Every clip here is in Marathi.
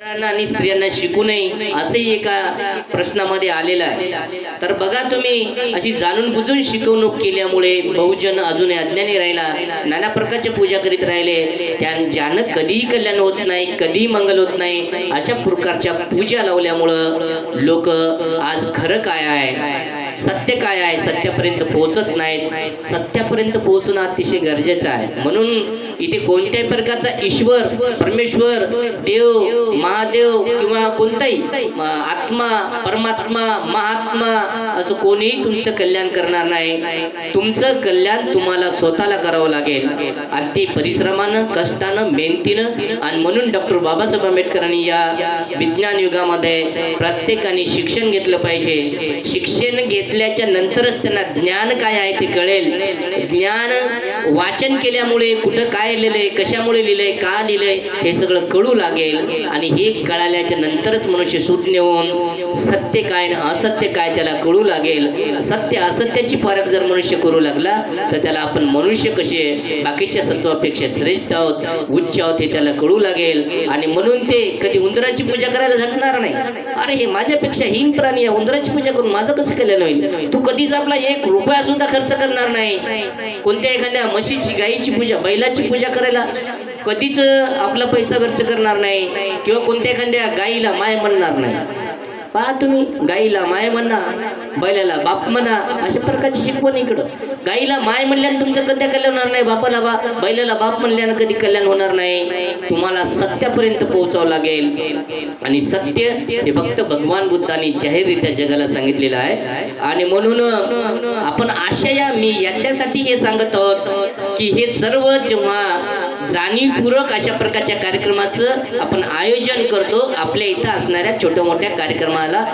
आणि स्त्रियांना शिकू नये असंही एका प्रश्नामध्ये आलेलं आहे. तर बघा तुम्ही अशी जाणून बुजून शिकवणूक केल्यामुळे बहुजन अजूनही अज्ञानी राहिला नाना प्रकारच्या पूजा करीत राहिले. त्या ज्यानं कधीही कल्याण होत नाही कधीही मंगल होत नाही अशा प्रकारच्या पूजा लावल्यामुळं लोक आज खरं काय आहे? सत्य काय आहे? सत्यापर्यंत पोहोचत नाहीत. सत्यापर्यंत पोहोचणं अतिशय गरजेचं आहे. म्हणून इथे कोणत्याही प्रकारचा ईश्वर परमेश्वर देव महादेव किंवा कोणताही आत्मा परमात्मा महात्मा असं कोणीही तुमचं कल्याण करणार नाही. तुमचं कल्याण तुम्हाला स्वतःला करावं लागेल. अगदी परिश्रमानं कष्टानं मेहनतीनं आणि म्हणून डॉक्टर बाबासाहेब आंबेडकरांनी या विज्ञान युगामध्ये प्रत्येकाने शिक्षण घेतलं पाहिजे. शिक्षण घेतल्याच्या नंतरच त्यांना ज्ञान काय आहे ते कळेल. ज्ञान वाचन केल्यामुळे कुठं काय लिहिलंय कशामुळे लिहिलंय का लिहिलंय हे सगळं कळू लागेल. आणि हे कळाल्याच्या नंतरच मनुष्य सुज्ञ होऊन सत्य काय आणि असत्य काय त्याला कळू लागेल. सत्य असत्याची फरक जर मनुष्य करू लागला तर त्याला आपण मनुष्य कसे बाकीच्या सत्वापेक्षा श्रेष्ठ आहोत उच्च आहोत हे त्याला कळू लागेल. आणि म्हणून ते कधी उंदराची पूजा करायला झटणार नाही. अरे हे माझ्यापेक्षा हीन प्राणी आहे उंदराची पूजा करून माझं कसं कल्याण होईल? तू कधीच आपला एक रुपया सुद्धा खर्च करणार नाही. कोणत्या एखाद्या म्हशीची गायीची पूजा बैलाची पूजा करायला कधीच आपला पैसा खर्च करणार नाही. किंवा कोणत्या एखाद्या गाईला माय म्हणणार नाही. पहा तुम्ही गाईला माय म्हणा बैलाला बाप म्हणा अशा प्रकारची शिकवण इकडं. गाईला माय म्हणल्यानं तुमचं कधी कल्याण होणार नाही बापाला बा बैलाला बाप म्हणल्यानं कधी कल्याण होणार नाही. तुम्हाला सत्यापर्यंत पोहोचावं लागेल. आणि सत्य हे फक्त भगवान बुद्धांनी जाहीररित्या जगाला सांगितलेलं आहे. आणि म्हणून आपण आशया मी याच्यासाठी हे सांगत आहोत की हे सर्व जेव्हा जाणीवपूर्वक अशा प्रकारच्या कार्यक्रमाचं आपण आयोजन करतो. आपल्या इथं असणाऱ्या छोट्या मोठ्या कार्यक्रमाला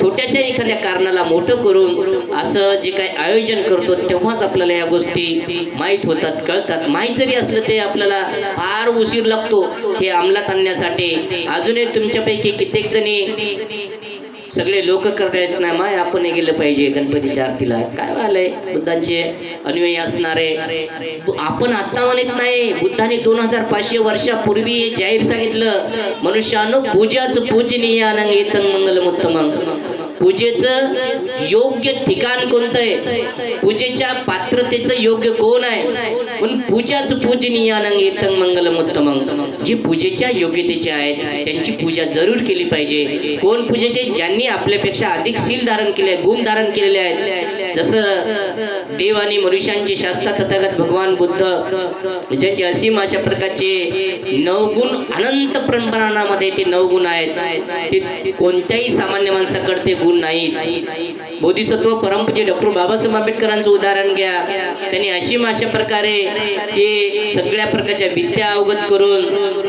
छोट्याशा एखाद्या कारणाला मोठं करून असं जे काही आयोजन करतो तेव्हाच आपल्याला या गोष्टी माहीत होतात कळतात. माहीत जरी असलं ते आपल्याला फार उशीर लागतो हे अंमलात आणण्यासाठी. अजूनही तुमच्यापैकी कित्येक जणी सगळे लोक करता नाही. माय आपण हे गेलं पाहिजे गणपतीच्या आरतीला. काय झालंय बुद्धांचे अनुयायी असणारे आपण आता म्हणत नाही. बुद्धाने दोन हजार पाचशे वर्षापूर्वी हे जाहीर सांगितलं. मनुष्यानं पूजाच पूजनीय येतं मंगलमुत्तमं. पूजेचं योग्य ठिकाण कोणतं आहे? पूजेच्या पात्रतेचं योग्य कोण आहे? पण पूजाच पूजनीय येतं मंगलमुत्तमं. जी पूजेच्या योग्यतेचे आहेत त्यांची पूजा जरूर केली पाहिजे. कोण पूजेचे ज्यांनी आपल्यापेक्षा अधिक सील धारण केले गुण धारण केलेले आहेत जसं देव आणि मनुष्यांचे शास्त्र तथागत भगवान बुद्ध ज्याचे असीम अशा प्रकारचे नवगुण अनंत प्रमाणामध्ये ते नवगुण आहेत. ते कोणत्याही सामान्य माणसाकडे ते गुण नाहीत. बोधिसत्व परमपूज्य डॉक्टर बाबासाहेब आंबेडकरांचं उदाहरण घ्या. त्यांनी असीम अशा प्रकारे हे सगळ्या प्रकारच्या विद्या अवगत करून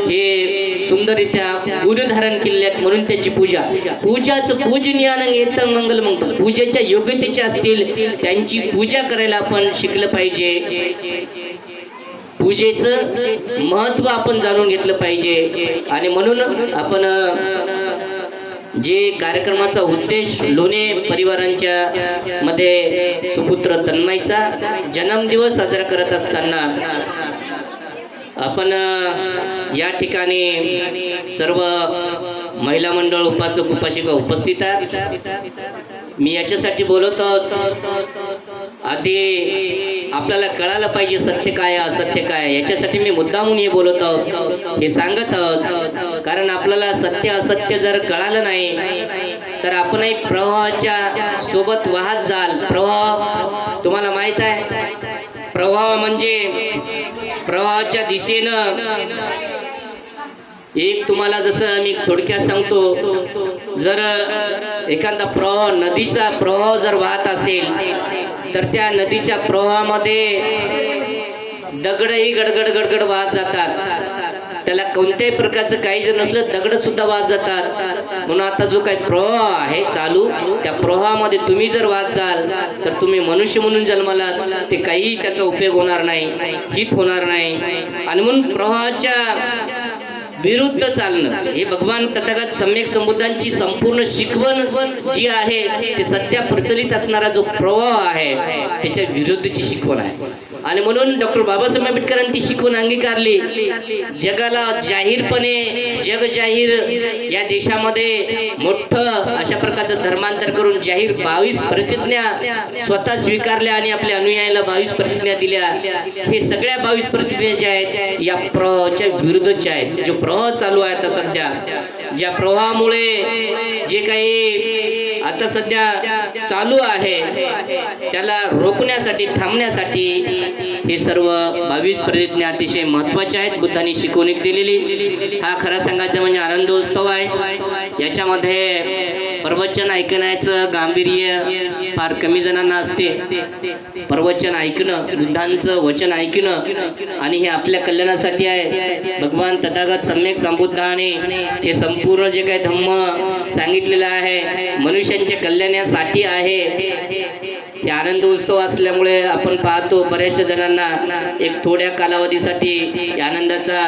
हे सुंदररित्या गुरुधारण धारण म्हणून त्यांची पूजा. पूजाच पूजनीयानं येत मंगल म्हणतो पूजेच्या योग्यतेचे असतील त्यांची पूजा करायला आपण शिकलं पाहिजे. पूजेचं महत्त्व आपण जाणून घेतलं पाहिजे. आणि म्हणून आपण जे कार्यक्रमाचा उद्देश लोणे परिवारांच्या मध्ये सुपुत्र तन्मयचा जन्मदिवस साजरा करत असताना आपण या ठिकाणी सर्व महिला मंडळ उपासक उपासिका उपस्थित आहेत. मी याच्यासाठी बोलत आहोत. आधी आपल्याला कळायला पाहिजे सत्य काय असत्य काय याच्यासाठी मी मुद्दामून हे बोलत आहोत. हे सांगत आहोत. कारण आपल्याला सत्य असत्य जर कळालं नाही तर आपणही प्रवाहाच्या सोबत वाहत जाल. प्रवाह तुम्हाला माहीत आहे? प्रवाह म्हणजे प्रवाहाच्या दिशेनं एक तुम्हाला जसं मी थोडक्यात सांगतो जर एखादा प्रवाह नदीचा प्रवाह जर वाहत असेल तर त्या नदीच्या प्रवाहामध्ये दगडही गडगड गडगड वाहत जातात. त्याला कोणत्याही प्रकारचं काही जर नसलं दगड सुद्धा वाहत जातात म्हणून आता जो काही प्रवाह आहे चालू त्या प्रवाहामध्ये तुम्ही जर वाचाल जाल तर तुम्ही मनुष्य म्हणून जन्माला ते काही त्याचा उपयोग होणार नाही हित होणार नाही. आणि म्हणून प्रवाहाच्या विरुद्ध चालणं हे भगवान तथागत सम्यक संबुद्धांची संपूर्ण शिकवण जी आहे ते सध्या प्रचलित असणारा जो प्रवाह आहे त्याच्या विरुद्धची शिकवण आहे. आणि म्हणून डॉक्टर बाबासाहेब आंबेडकरांनी ती शिकवून अंगीकारली. जगाला जाहीरपणे जग जाहीर या देशामध्ये मोठं अशा प्रकारचं धर्मांतर करून जाहीर बावीस प्रतिज्ञा स्वतः स्वीकारल्या आणि आपल्या अनुयायाला बावीस प्रतिज्ञा दिल्या. हे सगळ्या बावीस प्रतिज्ञा ज्या आहेत या प्रवाहाच्या विरुद्धच्या आहेत. जो प्रवाह चालू आहे आता सध्या ज्या प्रवाहामुळे जे काही आता सध्या चालू आहे. त्याला रोखण्यासाठी थांबण्यासाठी हे सर्व बावीस प्रतिज्ञा अतिशय महत्त्वाच्या आहेत. बुद्धांनी शिकवणी दिलेली. हा खरा सांगायचा म्हणजे आनंदोत्सव आहे. याच्यामध्ये प्रवचन ऐकण्याचं गांभीर्य फार कमी जणांना असते. प्रवचन ऐकणं बुद्धांचं वचन ऐकणं आणि हे आपल्या कल्याणासाठी आहे. भगवान तथागत सम्यक संबुद्धाने हे संपूर्ण जे काही धम्म सांगितलेलं आहे मनुष्यांच्या कल्याणासाठी आहे. हे आनंद उत्सव असल्यामुळे आपण पाहतो बऱ्याचशा जणांना एक थोड्या कालावधीसाठी या आनंदाचा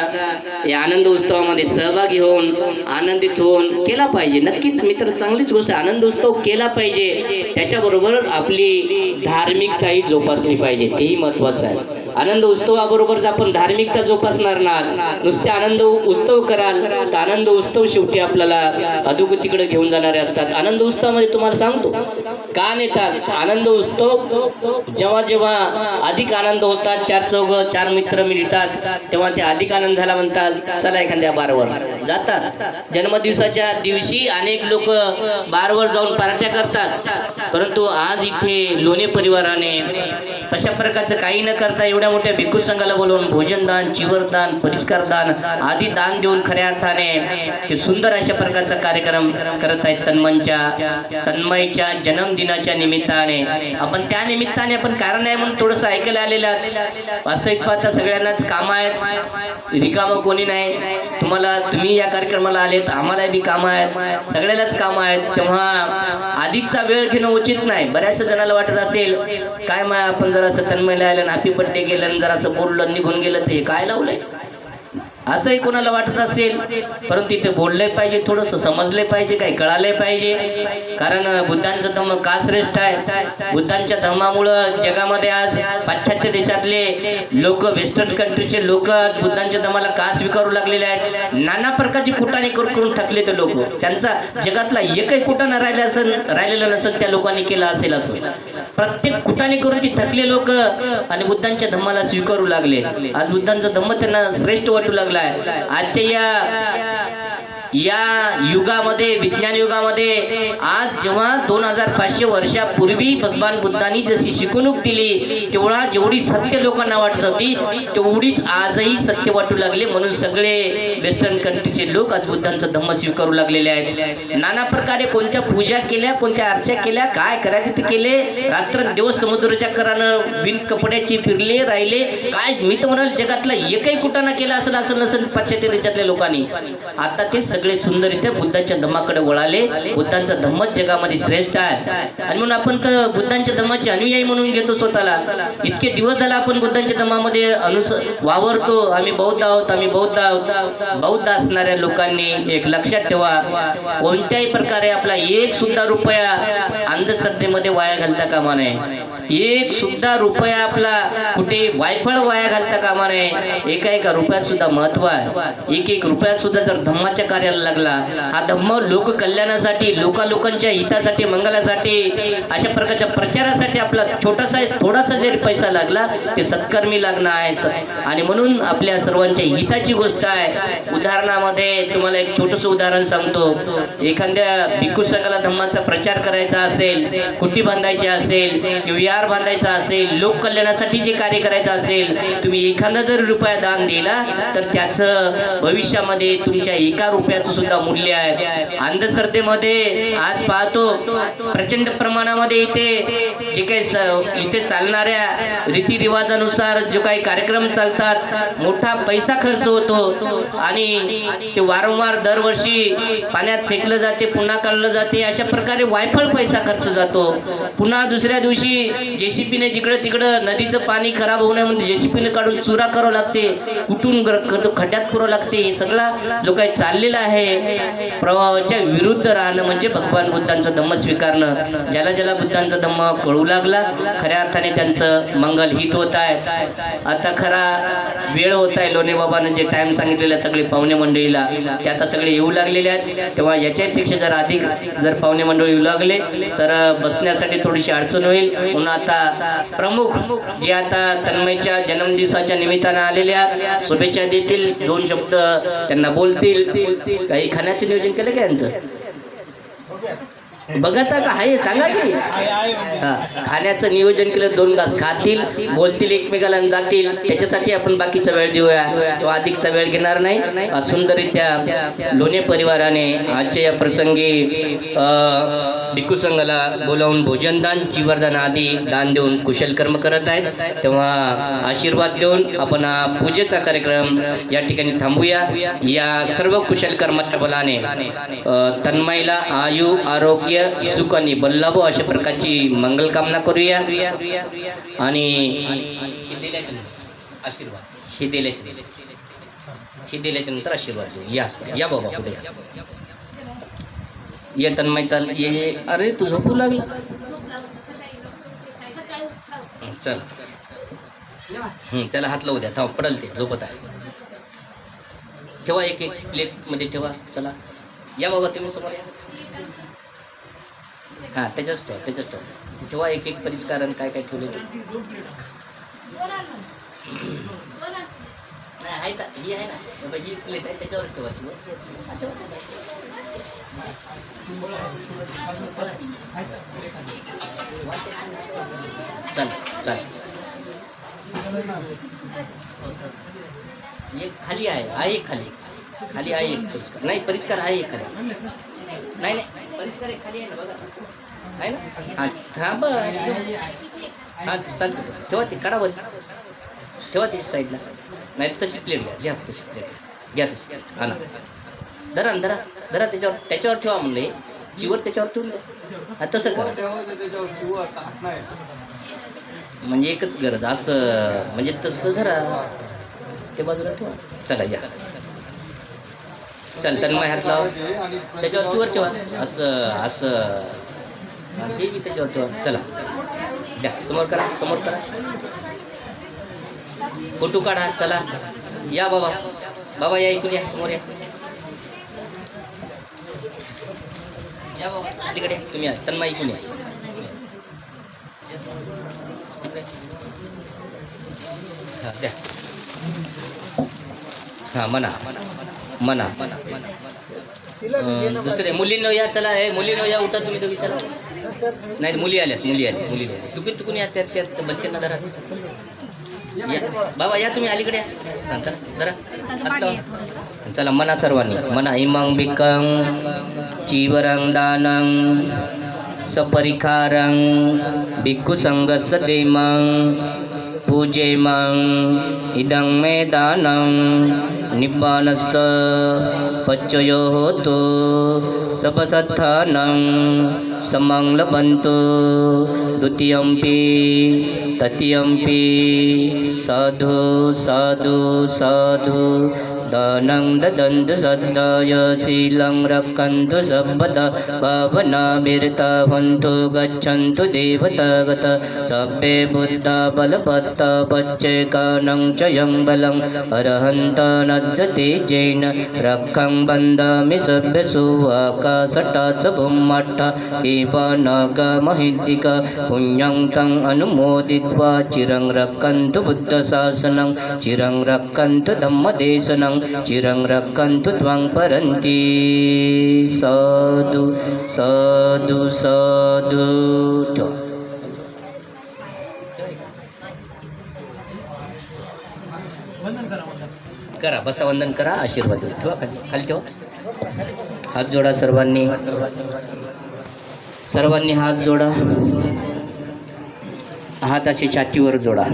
या आनंद उत्सवामध्ये सहभागी होऊन आनंदित होऊन केला पाहिजे. नक्कीच मित्र चांगलीच गोष्ट आनंद उत्सव केला पाहिजे. त्याच्याबरोबर आपली धार्मिकताही जोपासली पाहिजे. तेही महत्वाचं आहे. आनंद उत्सवाबरोबरच आपण धार्मिकता जोपासणार ना? नुसते आनंद उत्सव कराल तर आनंद उत्सव शेवटी आपल्याला अधोगतीकडे घेऊन जाणारे असतात. आनंद उत्सवामध्ये तुम्हाला सांगतो का नेतात आनंद उत्सव जेव्हा जेव्हा अधिक आनंद होतात चार चौघ चार मित्र मिळतात तेव्हा ते अधिक आनंद झाला म्हणतात चला एखाद्या बारवर. जातात. जन्मदिवसाच्या दिवशी अनेक लोक बारवर जाऊन पार्ट्या करतात. परंतु आज इथे लोणे परिवाराने तशा प्रकारचं काही न करता एवढ्या मोठ्या भिक्खू संघाला बोलवून भोजनदान चिवरदान परिष्कारदान आदी दान देऊन खऱ्या अर्थाने ते सुंदर अशा प्रकारचा कार्यक्रम करत आहेत तन्मनच्या तन्मयच्या जन्मदिनाच्या निमित्ताने. आपण त्या निमित्ताने आपण कारण आहे म्हणून थोडंसं ऐकायला आलेलं वास्तविक पाहता सगळ्यांनाच कामं आहेत. रिकामं कोणी नाही. तुम्हाला तुम्ही या कार्यक्रमाला आलेत आम्हाला बी कामं आहेत. सगळ्यालाच कामं आहेत. तेव्हा अधिकचा वेळ घेणं उचित नाही. बऱ्याचशा जणाला वाटत असेल काय मा आपण जरासं तन्मयला आलं हॅपी पट्टे केलं जरासं बोललं निघून गेलं तर काय लावलंय? असंही कोणाला वाटत असेल परंतु इथे बोलले पाहिजे थोडंसं समजले पाहिजे काही कळाले पाहिजे. कारण बुद्धांचं धम्म का श्रेष्ठ आहे. बुद्धांच्या धम्मामुळं जगामध्ये आज पाश्चात्य देशातले लोक वेस्टर्न कंट्रीचे लोक आज बुद्धांच्या धम्माला का स्वीकारू लागलेले आहेत. नाना प्रकारची कुटाने करून थकले ते लोक. त्यांचा जगातला एकही कुटाणा राहिला असेल राहिलेला नसेल त्या लोकांनी केला असेल असं. प्रत्येक कुटाने करून ती थकले लोक आणि बुद्धांच्या धम्माला स्वीकारू लागले. आज बुद्धांचा धम्म त्यांना श्रेष्ठ वाटू लागलाय आजच्या या या युगामध्ये विज्ञान युगामध्ये आज जेव्हा दोन हजार पाचशे वर्षापूर्वी भगवान बुद्धांनी जशी शिकवणूक दिली तेवढा जेवढी सत्य लोकांना वाटत होती तेवढीच आजही सत्य वाटू लागले म्हणून सगळे वेस्टर्न कंट्रीचे लोक आज बुद्धांचा धम्म स्वीकारू लागलेले आहेत. नाना प्रकारे कोणत्या पूजा केल्या कोणत्या अर्चा केल्या काय करायचे ते केले रात्र दिवस समुद्राच्या करानं बिन कपड्याची फिरले राहिले काय मी तर म्हणाल जगातला एकही कुठं केला असेल असं नसेल पाश्चात्य देशातल्या लोकांनी. आता ते सगळे सुंदररित्या बुद्धाच्या धम्माकडे वळाले. बुद्धांचा धम्मच जगामध्ये श्रेष्ठ आहे. आणि म्हणून आपण तर बुद्धांच्या धम्माचे अनुयायी म्हणून घेतो स्वतःला. इतके दिवस झाला आपण बुद्धांच्या धम्मामध्ये अनुस वावरतो. आम्ही बौद्ध आहोत आम्ही बौद्ध आहोत. बौद्ध असणाऱ्या लोकांनी एक लक्षात ठेवा. कोणत्याही प्रकारे आपला एक सुद्धा रुपया अंधश्रद्धेमध्ये वाया घालता कामा नये. एक सुद्धा रुपया आपला कुठे वायफळ वाया घालता कामा नये. एका एका रुपयात सुद्धा महत्त्व आहे. एक एक रुपयात सुद्धा जर धम्माच्या करायला लागला. हा धम्म लोक कल्याणासाठी लोकांच्या हितासाठी मंगलासाठी अशा प्रकारच्या प्रचारासाठी आपला छोटासा थोडासा जरी पैसा लागला ते सत्कर्मी लागणं आहे. आणि म्हणून आपल्या सर्वांच्या हिताची गोष्ट आहे. उदाहरणामध्ये तुम्हाला एक छोटस उदाहरण सांगतो. एखाद्या भिक्खू संघाला धम्माचा प्रचार करायचा असेल कुटी बांधायची असेल किंवा विहार बांधायचा असेल लोक कल्याणासाठी जे कार्य करायचं असेल तुम्ही एखादा जर रुपया दान दिला तर त्याचं भविष्यामध्ये तुमच्या एका रुपया रुपयाचं सुद्धा मूल्य आहे. अंधश्रद्धेमध्ये आज पाहतो प्रचंड प्रमाणामध्ये इथे जे काही इथे चालणाऱ्या रीतिरिवाजानुसार जो काही कार्यक्रम चालतात मोठा पैसा खर्च होतो आणि ते वारंवार दरवर्षी पाण्यात फेकलं जाते पुन्हा काढलं जाते अशा प्रकारे वायफळ पैसा खर्च जातो. पुन्हा दुसऱ्या दिवशी जेसीपीने जिकडं तिकडं नदीचं पाणी खराब होऊ नये म्हणून जेसीपीने काढून चुरा करावं लागते कुठून खड्ड्यात पुरावं लागते हे सगळा जो काही चाललेला आहे प्रवाहाच्या विरुद्ध राहणं म्हणजे भगवान बुद्धांचं धम्म स्वीकारणं. ज्याला ज्याला बुद्धांचा धम्म कळू लागला खऱ्या अर्थाने त्यांचं मंगल हित होत आहे. आता खरा वेळ होत आहे लोणे बाबानं जे टाइम सांगितलेला सगळे पाहुणे मंडळीला ते आता सगळे येऊ लागलेले आहेत. तेव्हा याच्यापेक्षा जर अधिक जर पाहुणे मंडळ येऊ लागले तर बसण्यासाठी थोडीशी अडचण होईल. म्हणून आता प्रमुख जे आता तन्मयच्या जन्मदिवसाच्या निमित्तानं आलेल्या शुभेच्छा देतील दोन शब्द त्यांना बोलतील. काही खाण्याचं नियोजन केलं का यांचं? बघता का आहे सांगा की. खाण्याचं नियोजन केलं दोन घास खातील बोलतील एकमेकाला जातील. त्याच्यासाठी आपण बाकीचा वेळ देऊया. किंवा अधिकचा वेळ घेणार नाही. सुंदररित्या लोणे परिवाराने आजच्या या प्रसंगी अ, भिक्खू संघाला बोलावून भोजनदान जीवरदान आदी दान देऊन कुशल कर्म करत आहेत. तेव्हा आशीर्वाद देऊन आपण हा पूजेचा कार्यक्रम या ठिकाणी थांबूया. या सर्व कुशल कर्माच्या बलाने तन्मयला आयु आरोग्य सुख आणि बल्लाभो अशा प्रकारची मंगल कामना करूया. आणि नंतर आशीर्वाद. हे दिल्याच्या हे दिल्याच्या नंतर आशीर्वाद देऊ. या या बाबा पुढे ये. तन्मय चाल ये अरे तू झोपू लागला? चल. त्याला हात लावू द्या. थांब पडल ते. झोपत आहे. ठेवा एक एक प्लेटमध्ये ठेवा. चला. या बाबा तुम्ही समोर या. हां त्याच्याच ठेवा त्याच्याच ठेवा ठेवा एक एक परिष्कारण काय काय ठेवले नाही आहे का ही आहे ना. ही प्लेट आहे त्याच्यावर ठेवा चल चल. एक खाली आहे आहे एक खाली. खाली आहे एक परिष्कार. नाही परिष्कार आहे एक खाली. नाही नाही परिष्कार एक खाली आहे ना बघा. आहे ना हां थांब. हां चालतं ठेवा ते काढावं ठेवा त्याच्या साईडला नाही तशी प्लेट घ्या घ्या तशी प्लेट घ्या तशी हा ना. धरा ना, धरा. धरा त्याच्यावर त्याच्यावर ठेवा म्हणले चिवर त्याच्यावर ठेवून द्या हा तसं करा. म्हणजे एकच गरज असं. म्हणजे तसं धरा. ते बाजूला ठेवा. चला या. चल तन्मय हात लाव. त्याच्यावर चिवर ठेवा. असं असं. हा, बी त्याच्यावर चला. द्या. समोर करा समोर करा. फोटो काढा चला. या बाबा. बाबा या इकडे या समोर या. या बाबा. तिकडे तुम्ही या. तन्मय इकडून या. हा द्या. हां म्हणा म्हणा अं, दुसरे. मुलींनो या चला. हे मुलींनो या उठा तुम्ही दोघी चला. नाही मुली आल्यात मुली आल्या मुली आल्या तुकून या त्यात त्यात बच्चांना धरा. या. बाबा या तुम्ही अलीकडे या. हात लावा. चला म्हणा सर्वांनी. म्हणा इमंग बिकंग चीवरंग दानंग सपरिखारं भिक्खु संगस देमं पूजयमा। इदं मे दानं मेदानं निपाणस्सफयोः तु सपसर्थानं समङ्ग्लपन्तु द्वितीयं पी तृतीयं पी साधु साधु साधु। दानं ददन्तु सद्दाय शीलं रक्षन्तु सर्वदा भावनाभिर्ता हन्तु गच्छन्तु देवतागत। सभ्ये बुद्धा बलपत्ता पच्चैकानं च यं बलं अरहन्त नज्जते जैन रक्षं बन्धामि सभ्यसुवाकाशटा च बुम्मट्ठ एव नगमहिद्दिक पुण्यं तं अनुमोदित्वा चिरं रक्षन्तु बुद्धशासनं चिरं रक्षन्तु धम्मदेशनं चिरं रक्कन्तु त्वं परन्ति। साधु साधु साधु करा बसा वंदन करा आशीर्वाद ठेवा खाली खाली ठेवा. हात जोडा सर्वांनी. सर्वांनी हात जोडा. हात असे छातीवर जोडा.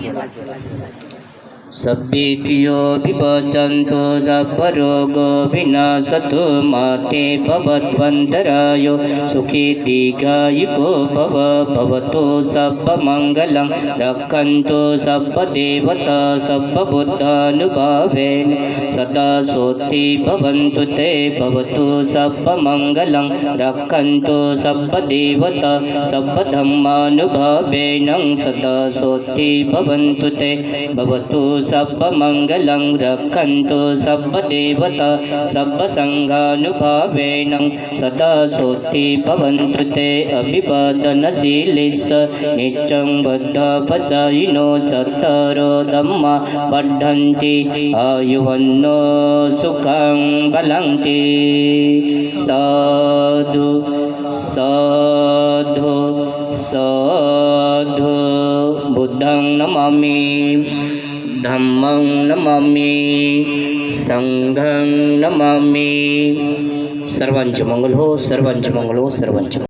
सब्बितियो विपचन्तु सब्बरोगो विनाशतु माते भवद्वन्दरायो सुखी दीर्घायुको भव भवतु सब्बमङ्गलं रक्षन्तु सब्बदेवता सब्बबुद्धानुभावेन सदा सोति भवन्तु ते भवतु सब्बमङ्गलं रक्षन्तु सब्बदेवता सब्बधम्मानुभावेन सदा सोति भवन्तु ते भवतु सब्बमङ्गलं रक्षन्तु सब्बदेवता सब्बसङ्गानुभावेन सदा सोति भवन्तु ते अभिवादनशीलिस। नित्यं बद्धपचायिनो चत्तरो धम्मा वर्धन्ति आयुवन्नो सुखं बलन्ति। साधु साधु साधु बुद्धं नमामि धम्मं नमामि संघं नमामि। सर्वांचे मंगल हो सर्वांचे मंगल हो सर्वांचे